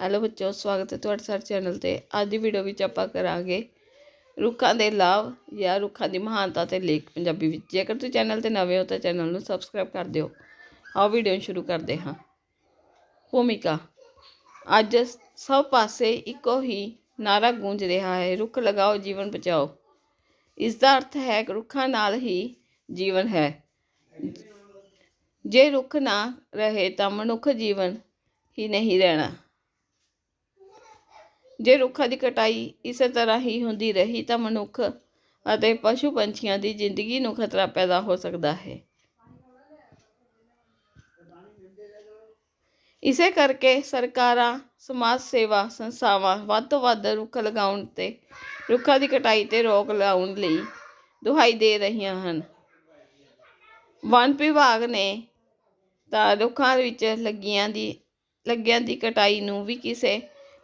Hello ਬੱਚੋ ਸਵਾਗਤ ਹੈ ਤੁਹਾਡਾ ਸਾਡੇ ਚੈਨਲ ਤੇ। ਅੱਜ ਦੀ ਵੀਡੀਓ ਵਿੱਚ ਆਪਾਂ ਕਰਾਂਗੇ ਰੁੱਖਾਂ ਦੇ ਲਾਭ ਜਾਂ ਰੁੱਖਾਂ ਦੀ ਮਹਾਨਤਾ ਤੇ ਲੇਖ ਪੰਜਾਬੀ ਵਿੱਚ। ਜੇਕਰ ਤੁਸੀਂ ਚੈਨਲ ਤੇ ਨਵੇਂ ਹੋ ਤਾਂ ਚੈਨਲ ਨੂੰ ਸਬਸਕ੍ਰਾਈਬ ਕਰ ਦਿਓ। ਆਓ ਵੀਡੀਓ ਨੂੰ ਸ਼ੁਰੂ ਕਰਦੇ ਹਾਂ। ਭੂਮਿਕਾ। ਅੱਜ ਸਭ ਪਾਸੇ ਇੱਕੋ ਹੀ ਨਾਰਾ ਗੂੰਜ ਰਿਹਾ ਹੈ। ਰੁੱਖ ਲਗਾਓ, ਜੀਵਨ ਬਚਾਓ। ਇਸ ਦਾ ਅਰਥ ਹੈ ਕਿ ਰੁੱਖਾਂ ਨਾਲ ਹੀ ਜੀਵਨ ਹੈ। ਜੇ ਰੁੱਖ ਨਾ ਰਹੇ ਤਾਂ ਮਨੁੱਖ ਜੀਵਨ ਹੀ ਨਹੀਂ ਰਹਿਣਾ। ਜੇ ਰੁੱਖਾਂ ਦੀ ਕਟਾਈ ਇਸੇ ਤਰ੍ਹਾਂ ਹੀ ਹੁੰਦੀ ਰਹੀ ਤਾਂ ਮਨੁੱਖ ਅਤੇ ਪਸ਼ੂ ਪੰਛੀਆਂ ਦੀ ਜ਼ਿੰਦਗੀ ਨੂੰ ਖਤਰਾ ਪੈਦਾ ਹੋ ਸਕਦਾ ਹੈ। ਇਸੇ ਕਰਕੇ ਸਰਕਾਰਾਂ, ਸਮਾਜ ਸੇਵਾ ਸੰਸਥਾਵਾਂ ਵੱਧ ਤੋਂ ਵੱਧ ਰੁੱਖ ਲਗਾਉਣ ਤੇ, ਰੁੱਖਾਂ ਦੀ ਕਟਾਈ ਤੇ ਰੋਕ ਲਾਉਣ ਲਈ ਦੁਹਾਈ ਦੇ ਰਹੀਆਂ ਹਨ। ਵਨ ਵਿਭਾਗ ਨੇ ਤਾਂ ਰੁੱਖਾਂ ਵਿੱਚ ਲੱਗੀਆਂ ਦੀ, ਲੱਗਿਆਂ ਦੀ ਕਟਾਈ ਨੂੰ ਵੀ ਕਿਸੇ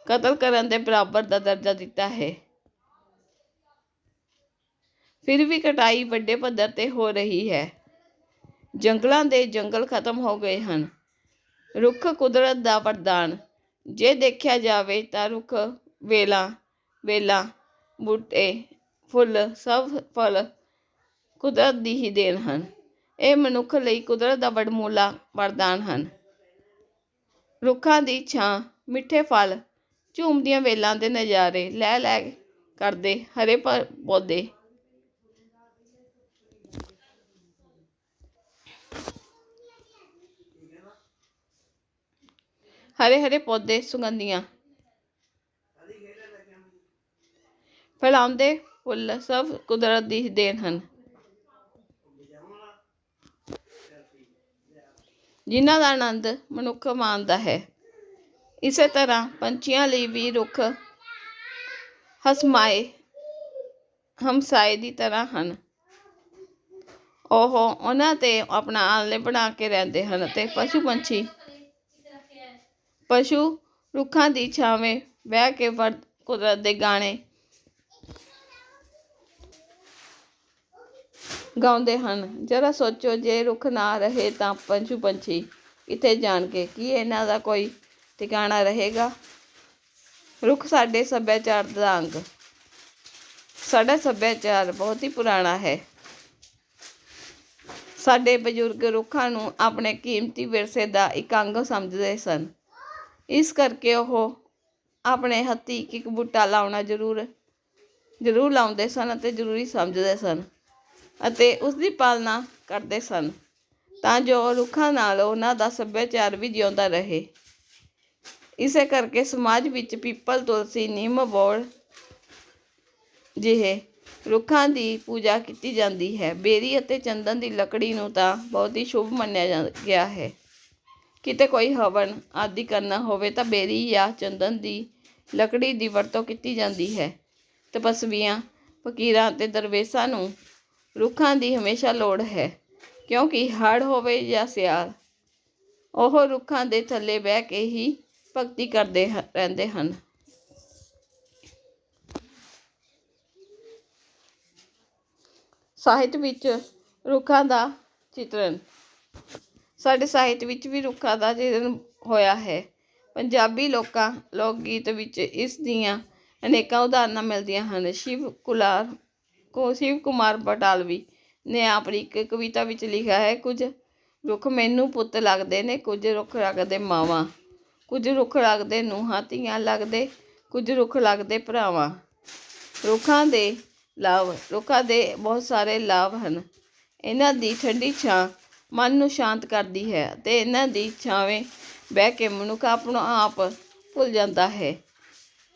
ਕਤਲ ਕਰਨ ਦੇ ਬਰਾਬਰ ਦਾ ਦਰਜਾ ਦਿੱਤਾ ਹੈ। ਫਿਰ ਵੀ ਕਟਾਈ ਵੱਡੇ ਪੱਧਰ ਤੇ ਹੋ ਰਹੀ ਹੈ। ਜੰਗਲਾਂ ਦੇ ਜੰਗਲ ਖਤਮ ਹੋ ਗਏ ਹਨ। ਰੁੱਖ ਕੁਦਰਤ ਦਾ ਵਰਦਾਨ। ਜੇ ਦੇਖਿਆ ਜਾਵੇ ਤਾਂ ਰੁੱਖ, ਵੇਲਾਂ ਵੇਲਾਂ, ਬੂਟੇ, ਫੁੱਲ ਸਭ ਫਲ ਕੁਦਰਤ ਦੀ ਹੀ ਦੇਣ ਹਨ। ਇਹ ਮਨੁੱਖ ਲਈ ਕੁਦਰਤ ਦਾ ਵਡਮੁੱਲਾ ਵਰਦਾਨ ਹਨ। ਰੁੱਖਾਂ ਦੀ ਛਾਂ ਮਿੱਠੇ ਫਲ ਝੂਮਦੀਆਂ ਵੇਲਾਂ ਦੇ ਨਜ਼ਾਰੇ ਲੈ ਲੈ ਕਰਦੇ ਹਰੇ ਪੌਦੇ। ਹਰੇ ਹਰੇ ਪੌਦੇ ਸੁਗੰਧੀਆਂ। ਫੈਲਾਉਂਦੇ ਫੁੱਲ ਸਭ ਕੁਦਰਤ ਦੀ ਦੇਣ ਹਨ। ਜਿਨ੍ਹਾਂ ਦਾ ਆਨੰਦ ਮਨੁੱਖ ਮਾਣਦਾ ਹੈ। ਇਸੇ ਤਰ੍ਹਾਂ ਪੰਛੀਆਂ ਲਈ ਵੀ ਰੁੱਖ ਹਸਮਾਏ ਹਮਸਾਏ ਦੀ ਤਰ੍ਹਾਂ ਹਨ। ਉਹ ਉਹਨਾਂ ਤੇ ਆਪਣਾ ਆਲਣੇ ਬਣਾ ਕੇ ਰਹਿੰਦੇ ਹਨ ਤੇ ਪਸ਼ੂ ਪੰਛੀ ਪਸ਼ੂ ਰੁੱਖਾਂ ਦੀ ਛਾਵੇਂ ਬਹਿ ਕੇ ਵਰਤ ਕੁਦਰਤ ਦੇ ਗਾਣੇ ਗਾਉਂਦੇ ਹਨ। ਜਰਾ ਸੋਚੋ ਜੇ ਰੁੱਖ ਨਾ ਰਹੇ ਤਾਂ ਪਸ਼ੂ ਪੰਛੀ ਕਿੱਥੇ ਜਾਣਗੇ? ਕੀ ਇਹਨਾਂ ਦਾ ਕੋਈ ਟਿਕਾਣਾ ਰਹੇਗਾ। ਰੁੱਖ ਸਾਡੇ ਸੱਭਿਆਚਾਰ ਦਾ ਅੰਗ। ਸਾਡਾ ਸੱਭਿਆਚਾਰ ਬਹੁਤ ਹੀ ਪੁਰਾਣਾ ਹੈ। ਸਾਡੇ ਬਜ਼ੁਰਗ ਰੁੱਖਾਂ ਨੂੰ ਆਪਣੇ ਕੀਮਤੀ ਵਿਰਸੇ ਦਾ ਇੱਕ ਅੰਗ ਸਮਝਦੇ ਸਨ। ਇਸ ਕਰਕੇ ਉਹ ਆਪਣੇ ਹੱਥੀਂ ਇੱਕ ਇੱਕ ਬੂਟਾ ਲਾਉਣਾ ਜ਼ਰੂਰ ਜ਼ਰੂਰ ਲਾਉਂਦੇ ਸਨ ਅਤੇ ਜ਼ਰੂਰੀ ਸਮਝਦੇ ਸਨ ਅਤੇ ਉਸ ਦੀ ਪਾਲਣਾ ਕਰਦੇ ਸਨ ਤਾਂ ਜੋ ਰੁੱਖਾਂ ਨਾਲ ਉਹਨਾਂ ਦਾ ਸੱਭਿਆਚਾਰ ਵੀ ਜਿਉਂਦਾ ਰਹੇ। ਇਸੇ ਕਰਕੇ ਸਮਾਜ ਵਿੱਚ ਪੀਪਲ ਤੁਲਸੀ ਨਿੰਮ ਬੋੜ ਜਿਹੇ ਰੁੱਖਾਂ ਦੀ ਪੂਜਾ ਕੀਤੀ ਜਾਂਦੀ ਹੈ। ਬੇਰੀ ਅਤੇ ਚੰਦਨ ਦੀ ਲੱਕੜੀ ਨੂੰ ਤਾਂ ਬਹੁਤ ਹੀ ਸ਼ੁਭ ਮੰਨਿਆ ਜਾ- ਗਿਆ ਹੈ। ਕਿਤੇ ਕੋਈ ਹਵਨ ਆਦਿ ਕਰਨਾ ਹੋਵੇ ਤਾਂ ਬੇਰੀ ਜਾਂ ਚੰਦਨ ਦੀ ਲੱਕੜੀ ਦੀ ਵਰਤੋਂ ਕੀਤੀ ਜਾਂਦੀ ਹੈ। ਤਪਸਵੀਆਂ, ਫਕੀਰਾਂ ਅਤੇ ਦਰਵੇਸ਼ਾਂ ਨੂੰ ਰੁੱਖਾਂ ਦੀ ਹਮੇਸ਼ਾ ਲੋੜ ਹੈ, ਕਿਉਂਕਿ ਹੜ੍ਹ ਹੋਵੇ ਜਾਂ ਸਿਆਲ, ਉਹ ਰੁੱਖਾਂ ਦੇ ਥੱਲੇ ਬਹਿ ਕੇ ਹੀ ਭਗਤੀ ਕਰਦੇ ਰਹਿੰਦੇ ਹਨ। ਸਾਹਿਤ ਵਿੱਚ ਰੁੱਖਾਂ ਦਾ ਚਿਤਰਨ। ਸਾਡੇ ਸਾਹਿਤ ਵਿੱਚ ਵੀ ਰੁੱਖਾਂ ਦਾ ਚਿਤਰਨ ਹੋਇਆ ਹੈ। ਪੰਜਾਬੀ ਲੋਕਾਂ, ਲੋਕ ਗੀਤ ਵਿੱਚ ਇਸ ਦੀਆਂ ਅਨੇਕਾਂ ਉਦਾਹਰਨਾਂ ਮਿਲਦੀਆਂ ਹਨ। ਸ਼ਿਵ ਕੁਲਾਰ, ਕੋ, ਸ਼ਿਵ ਕੁਮਾਰ ਬਟਾਲਵੀ ਨੇ ਆਪਣੀ ਇੱਕ ਕਵਿਤਾ ਵਿੱਚ ਲਿਖਿਆ ਹੈ, ਕੁਝ ਰੁੱਖ ਮੈਨੂੰ ਪੁੱਤ ਲੱਗਦੇ ਨੇ, ਕੁਝ ਰੁੱਖ ਰੱਖਦੇ ਮਾਵਾਂ। ਕੁਝ ਰੁੱਖ ਲੱਗਦੇ ਨੂੰਹਾਂ, ਧੀਆਂ ਲੱਗਦੇ, ਕੁਝ ਰੁੱਖ ਲੱਗਦੇ ਭਰਾਵਾਂ। ਰੁੱਖਾਂ ਦੇ ਲਾਭ ਰੁੱਖਾਂ ਦੇ ਬਹੁਤ ਸਾਰੇ ਲਾਭ ਹਨ। ਇਹਨਾਂ ਦੀ ਠੰਡੀ ਛਾਂ ਮਨ ਨੂੰ ਸ਼ਾਂਤ ਕਰਦੀ ਹੈ ਅਤੇ ਇਹਨਾਂ ਦੀ ਛਾਵੇਂ ਬਹਿ ਕੇ ਮਨੁੱਖ ਆਪਣਾ ਆਪ ਭੁੱਲ ਜਾਂਦਾ ਹੈ।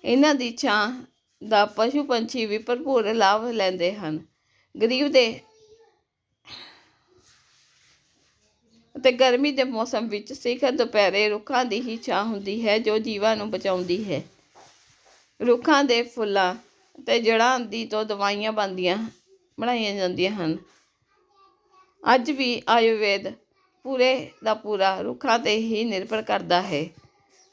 ਇਹਨਾਂ ਦੀ ਛਾਂ ਦਾ ਪਸ਼ੂ ਪੰਛੀ ਵੀ ਭਰਪੂਰ ਲਾਭ ਲੈਂਦੇ ਹਨ। ਗਰੀਬ ਦੇ ਅਤੇ ਗਰਮੀ ਦੇ ਮੌਸਮ ਵਿੱਚ ਸਿਖਰ ਦੁਪਹਿਰੇ ਰੁੱਖਾਂ ਦੀ ਹੀ ਛਾਂ ਹੁੰਦੀ ਹੈ, ਜੋ ਜੀਵਾਂ ਨੂੰ ਬਚਾਉਂਦੀ ਹੈ। ਰੁੱਖਾਂ ਦੇ ਫੁੱਲਾਂ ਅਤੇ ਜੜ੍ਹਾਂ ਦੀ ਤੋਂ ਦਵਾਈਆਂ ਬਣਦੀਆਂ, ਬਣਾਈਆਂ ਜਾਂਦੀਆਂ ਹਨ। ਅੱਜ ਵੀ ਆਯੁਰਵੇਦ ਪੂਰੇ ਦਾ ਪੂਰਾ ਰੁੱਖਾਂ ਤੇ ਹੀ ਨਿਰਭਰ ਕਰਦਾ ਹੈ।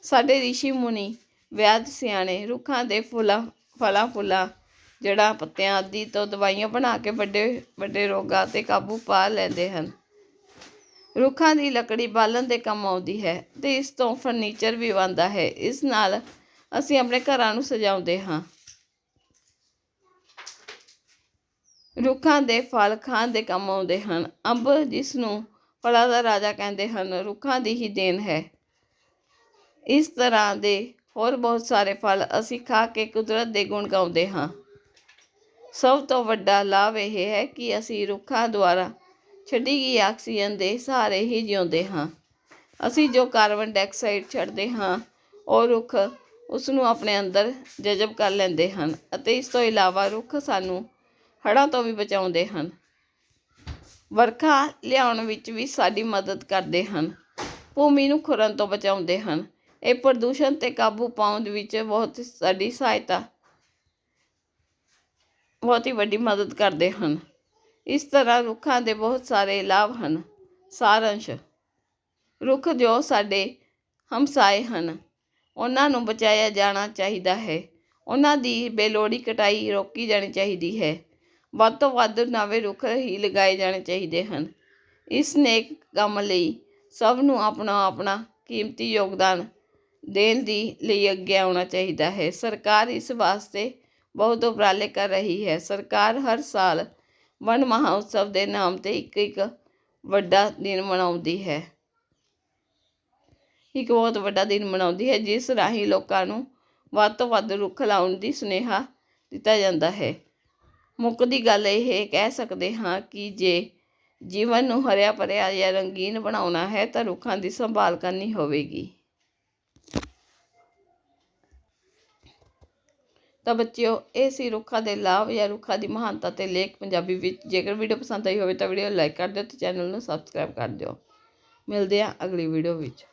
ਸਾਡੇ ਰਿਸ਼ੀ ਮੁਨੀ ਵੈਦ ਸਿਆਣੇ ਰੁੱਖਾਂ ਦੇ ਫੁੱਲਾਂ, ਫਲਾਂ, ਫੁੱਲਾਂ, ਜੜ੍ਹਾਂ, ਪੱਤਿਆਂ ਆਦਿ ਤੋਂ ਦਵਾਈਆਂ ਬਣਾ ਕੇ ਵੱਡੇ ਵੱਡੇ ਰੋਗਾਂ ਤੇ ਕਾਬੂ ਪਾ ਲੈਂਦੇ ਹਨ। ਰੁੱਖਾਂ ਦੀ ਲੱਕੜੀ ਬਾਲਣ ਦੇ ਕੰਮ ਆਉਂਦੀ ਹੈ ਅਤੇ ਇਸ ਤੋਂ ਫਰਨੀਚਰ ਵੀ ਬਣਦਾ ਹੈ। ਇਸ ਨਾਲ ਅਸੀਂ ਆਪਣੇ ਘਰਾਂ ਨੂੰ ਸਜਾਉਂਦੇ ਹਾਂ। ਰੁੱਖਾਂ ਦੇ ਫਲ ਖਾਣ ਦੇ ਕੰਮ ਆਉਂਦੇ ਹਨ। ਅੰਬ ਜਿਸ ਨੂੰ ਫਲਾਂ ਦਾ ਰਾਜਾ ਕਹਿੰਦੇ ਹਨ, ਰੁੱਖਾਂ ਦੀ ਹੀ ਦੇਣ ਹੈ। ਇਸ ਤਰ੍ਹਾਂ ਦੇ ਹੋਰ ਬਹੁਤ ਸਾਰੇ ਫਲ ਅਸੀਂ ਖਾ ਕੇ ਕੁਦਰਤ ਦੇ ਗੁਣ ਗਾਉਂਦੇ ਹਾਂ। ਸਭ ਤੋਂ ਵੱਡਾ ਲਾਭ ਇਹ ਹੈ ਕਿ ਅਸੀਂ ਰੁੱਖਾਂ ਦੁਆਰਾ ਛੱਡੀ ਗਈ ਆਕਸੀਜਨ ਦੇ ਸਹਾਰੇ ਹੀ ਜਿਉਂਦੇ ਹਾਂ। ਅਸੀਂ ਜੋ ਕਾਰਬਨ ਡਾਈਆਕਸਾਈਡ ਛੱਡਦੇ ਹਾਂ, ਉਹ ਰੁੱਖ ਉਸ ਨੂੰ ਆਪਣੇ ਅੰਦਰ ਜਜ਼ਬ ਕਰ ਲੈਂਦੇ ਹਨ ਅਤੇ ਇਸ ਤੋਂ ਇਲਾਵਾ ਰੁੱਖ ਸਾਨੂੰ ਹੜ੍ਹਾਂ ਤੋਂ ਵੀ ਬਚਾਉਂਦੇ ਹਨ। ਵਰਖਾ ਲਿਆਉਣ ਵਿੱਚ ਵੀ ਸਾਡੀ ਮਦਦ ਕਰਦੇ ਹਨ। ਭੂਮੀ ਨੂੰ ਖੁਰਨ ਤੋਂ ਬਚਾਉਂਦੇ ਹਨ। ਇਹ ਪ੍ਰਦੂਸ਼ਣ ਤੇ ਕਾਬੂ ਪਾਉਣ ਵਿੱਚ ਬਹੁਤ ਸਾਡੀ ਸਹਾਇਤਾ, ਬਹੁਤ ਹੀ ਵੱਡੀ ਮਦਦ ਕਰਦੇ ਹਨ। ਇਸ ਤਰ੍ਹਾਂ ਰੁੱਖਾਂ ਦੇ ਬਹੁਤ ਸਾਰੇ ਲਾਭ ਹਨ। ਸਾਰੰਸ਼, ਰੁੱਖ ਜੋ ਸਾਡੇ ਹਮਸਾਏ ਹਨ, ਉਹਨਾਂ ਨੂੰ ਬਚਾਇਆ ਜਾਣਾ ਚਾਹੀਦਾ ਹੈ। ਉਹਨਾਂ ਦੀ ਬੇਲੋੜੀ ਕਟਾਈ ਰੋਕੀ ਜਾਣੀ ਚਾਹੀਦੀ ਹੈ। ਵੱਧ ਤੋਂ ਵੱਧ ਨਵੇਂ ਰੁੱਖ ਹੀ ਲਗਾਏ ਜਾਣੇ ਚਾਹੀਦੇ ਹਨ। ਇਸ ਨੇਕ ਕੰਮ ਲਈ ਸਭ ਨੂੰ ਆਪਣਾ ਆਪਣਾ ਕੀਮਤੀ ਯੋਗਦਾਨ ਦੇਣ ਦੀ ਲਈ ਅੱਗੇ ਆਉਣਾ ਚਾਹੀਦਾ ਹੈ। ਸਰਕਾਰ ਇਸ ਵਾਸਤੇ ਬਹੁਤ ਉਪਰਾਲੇ ਕਰ ਰਹੀ ਹੈ। ਸਰਕਾਰ ਹਰ ਸਾਲ ਵਨ ਮਹਾਉਤਸਵ ਦੇ ਨਾਮ ਤੇ ਇੱਕ ਇੱਕ ਵੱਡਾ ਦਿਨ ਮਨਾਉਂਦੀ ਹੈ। ਇੱਕ ਬਹੁਤ ਵੱਡਾ ਦਿਨ ਮਨਾਉਂਦੀ ਹੈ, ਜਿਸ ਰਾਹੀਂ ਲੋਕਾਂ ਨੂੰ ਵੱਧ ਤੋਂ ਵੱਧ ਰੁੱਖ ਲਾਉਣ ਦੀ ਸੁਨੇਹਾ ਦਿੱਤਾ ਜਾਂਦਾ ਹੈ। ਮੁੱਕਦੀ ਗੱਲ ਇਹ ਕਹਿ ਸਕਦੇ ਹਾਂ ਕਿ ਜੇ ਜੀਵਨ ਨੂੰ ਹਰਿਆ ਭਰਿਆ ਜਾਂ ਰੰਗੀਨ ਬਣਾਉਣਾ ਹੈ, ਤਾਂ ਰੁੱਖਾਂ ਦੀ ਸੰਭਾਲ ਕਰਨੀ ਹੋਵੇਗੀ। ਤਾਂ ਬੱਚਿਓ, ਇਹ ਸੀ ਰੁੱਖਾਂ ਦੇ ਲਾਭ ਜਾਂ ਰੁੱਖਾਂ ਦੀ ਮਹਾਨਤਾ ਤੇ ਲੇਖ ਪੰਜਾਬੀ ਵਿੱਚ। ਜੇਕਰ ਵੀਡੀਓ ਪਸੰਦ ਆਈ ਹੋਵੇ ਤਾਂ ਵੀਡੀਓ ਲਾਈਕ ਕਰ ਦਿਓ ਤੇ ਚੈਨਲ ਨੂੰ ਸਬਸਕ੍ਰਾਈਬ ਕਰ ਦਿਓ। ਮਿਲਦੇ ਹਾਂ ਅਗਲੀ ਵੀਡੀਓ ਵਿੱਚ।